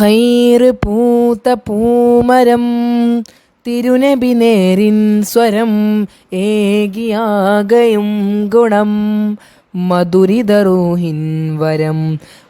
ഖൈറ് പൂത്ത പൂമരം തിരുനബി നേരിൻ സ്വരം ഏകിയാകയും ഗുണം. മധുരിതറൂഹിൻ വരം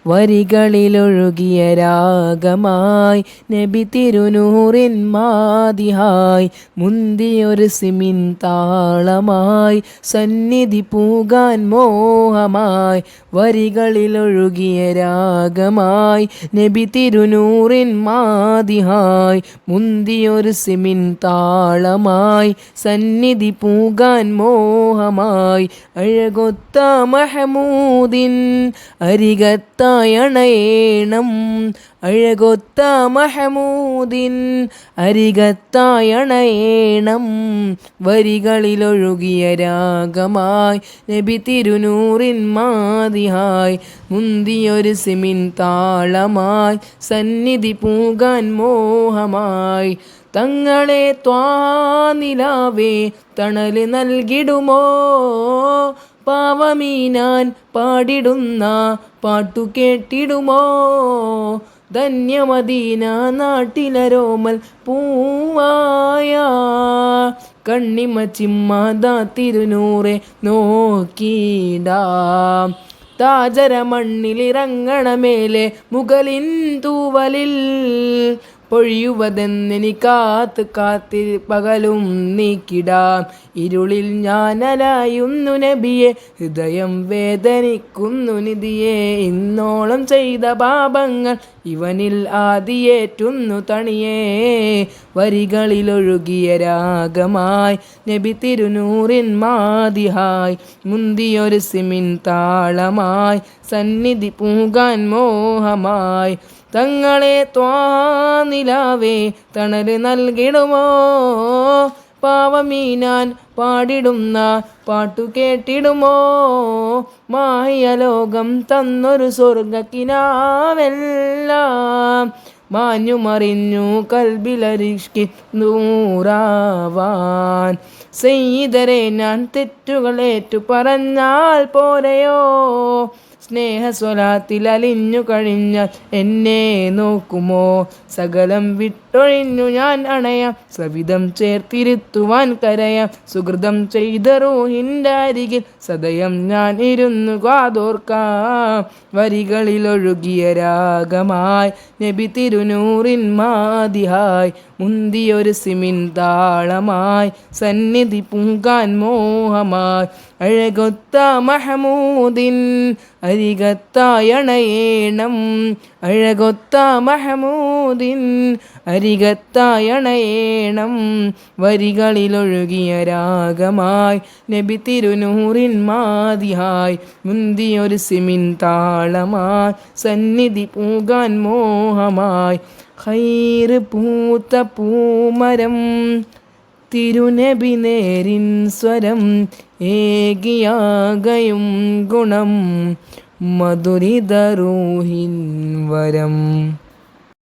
വരികളിലൊഴുകിയ രാഗമായി നബി തിരുനൂറിൻ മാതിഹായി മുന്തിയൊരു സിമിൻ താളമായി സന്നിധി പൂകാൻ മോഹമായി വരികളിലൊഴുകിയ രാഗമായി നബി തിരുനൂറിൻ മാതിഹായി മുന്തിയൊരു സിമിൻ താളമായി സന്നിധി പൂകാൻ മോഹമായി അഴകൊത്ത മഹമൂദിൻ അരികത്തായണയേണം. അഴകൊത്ത മഹമൂദിൻ അരികത്തായണയേണം. വരികളിലൊഴുകിയ രാഗമായി നബി തിരുനൂറിൻ മാതിഹായി. മുന്തിയൊരു സിമിൻ താളമായി സന്നിധി പൂകാൻ മോഹമായി. തങ്ങളെ ത്വാനിലാവേ തണൽ നൽകിടുമോ? പാവമീനാൻ പാടിടുന്ന പാട്ടു കേട്ടിടുമോ? ധന്യമദീന നാട്ടിലരോമൽ പൂവായ കണ്ണിമ ചിമ്മാതാ തിരുനൂറെ നോക്കിടാം. താജര മണ്ണിലിറങ്ങണമേലെ മുകളിൻ തൂവലിൽ പൊഴിയുവതെന്നെനി കാത്ത് കാത്തി പകലും നീക്കിടാം. ഇരുളിൽ ഞാനലായുന്നു നബിയെ ഹൃദയം വേദനിക്കുന്നു നിധിയെ. ഇന്നോളം ചെയ്ത പാപങ്ങൾ ഇവനിൽ ആദിയേറ്റുന്നു തണിയേ. വരികളിലൊഴുകിയ രാഗമായി നബി തിരുനൂറിൻ മാതിഹായി. മുന്തിയൊരു സിമിൻ താളമായി സന്നിധി പൂകാൻ മോഹമായി. തങ്ങളെ ത്വാനിലാവേ തണൽ നൽകിടുമോ? പാവമീനാൻ പാടിടുന്ന പാട്ടു കേട്ടിടുമോ? മായലോകം തന്നൊരു സ്വർഗക്കിനാവെല്ലാം മാഞ്ഞു മറിഞ്ഞു കൽബിലരിഷ്കി നൂറാവാൻ. സെയ്തരെ ഞാൻ തെറ്റുകളേറ്റു പറഞ്ഞാൽ പോരെയോ? സ്നേഹസ്വലാത്തിൽ അലിഞ്ഞു കഴിഞ്ഞാൽ എന്നെ നോക്കുമോ? സകലം വിട്ടൊഴിഞ്ഞു ഞാൻ അണയാം. സവിധം ചേർത്തിരുത്തുവാൻ കരയാം. സുഹൃതം ചെയ്ത റൂഹിന്റെ അരികിൽ സദയം ഞാൻ ഇരുന്നു കാതോർക്കാം. വരികളിലൊഴുകിയ രാഗമായി നബി തിരുനൂറിൻ മാതിഹായി. മുന്തിയൊരു സിമിൻ താളമായി സന്നിധി പൂങ്കാൻ മോഹമായി. അഴകൊത്ത മഹമൂദിൻ അരികത്തായണയേണം. അഴകൊത്ത മഹമൂദിൻ അരികത്തായണയേണം. വരികളിലൊഴുകിയ രാഗമായി നബി തിരുനൂറിൻ മാതിയായി മുന്തിയൊരു സിമിൻ താളമായി സന്നിധി പൂകാൻ മോഹമായി. ഹൈറ് പൂത്ത പൂമരം തിരുനബി നേരിൻ സ്വരം ഏകിയാകയും ഗുണം മധുരിതരൂഹിൻ വരം.